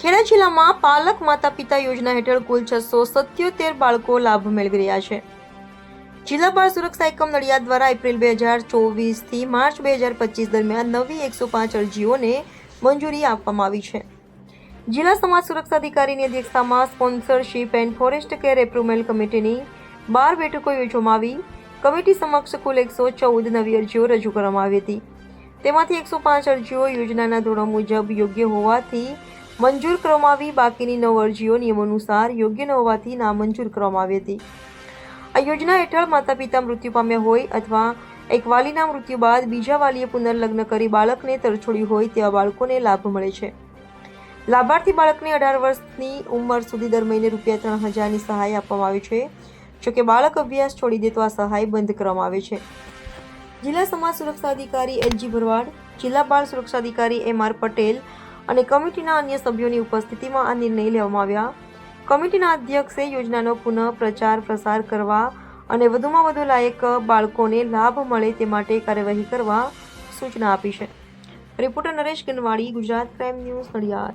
ખેડા જિલ્લામાં પાલક માતા પિતા યોજના હેઠળ કુલ છસો સત્યોતેર બાળકો લાભ મેળવી રહ્યા છે. જિલ્લા બાળ સુરક્ષા એકમ નડિયાદ દ્વારા એપ્રિલ બે હજાર ચોવીસથી માર્ચ બે હજાર પચીસ દરમિયાન નવી એકસો પાંચ અરજીઓને મંજૂરી આપવામાં આવી છે. જિલ્લા સમાજ સુરક્ષા અધિકારીની અધ્યક્ષતામાં sponsorship and foster care approval કમિટીની બાર બેઠકો યોજવામાં આવી. કમિટી સમક્ષ કુલ એકસો ચૌદ નવી અરજીઓ રજૂ કરવામાં આવી હતી. તેમાંથી એકસો પાંચ અરજીઓ યોજનાના ધોરણ મુજબ યોગ્ય હોવાથી મંજૂર કરવામાં આવી બાકીની નવ અરજીઓ નિયમ અનુસાર યોગ્ય ન હોવાથી નામંજૂર કરવામાં આવી હતી. આ યોજના હેઠળ માતા પિતા મૃત્યુ પામ્યા હોય અથવા એક વાલીના મૃત્યુ બાદ બીજા વાલીએ પુનર્લગ્ન કરી બાળકને તરછોડ્યું હોય તેવા બાળકોને લાભ મળે છે. લાભાર્થી બાળકને અઢાર વર્ષની ઉંમર સુધી દર મહિને રૂપિયા ત્રણ હજારની સહાય આપવામાં આવે છે. જોકે બાળક અભ્યાસ છોડી દે તો આ સહાય બંધ કરવામાં આવે છે. જિલ્લા સમાજ સુરક્ષા અધિકારી એલજી ભરવાડ, જિલ્લા બાળ સુરક્ષા અધિકારી એમ આર પટેલ અને કમિટીના અન્ય સભ્યોની ઉપસ્થિતિમાં આ નિર્ણય લેવામાં આવ્યા. કમિટીના અધ્યક્ષે યોજનાનો પુનઃ પ્રચાર પ્રસાર કરવા અને વધુમાં વધુ લાયક બાળકોને લાભ મળે તે માટે કાર્યવાહી કરવા સૂચના આપી છે. Reporter Naresh Ganwadi Gujarat crime news Nadiad.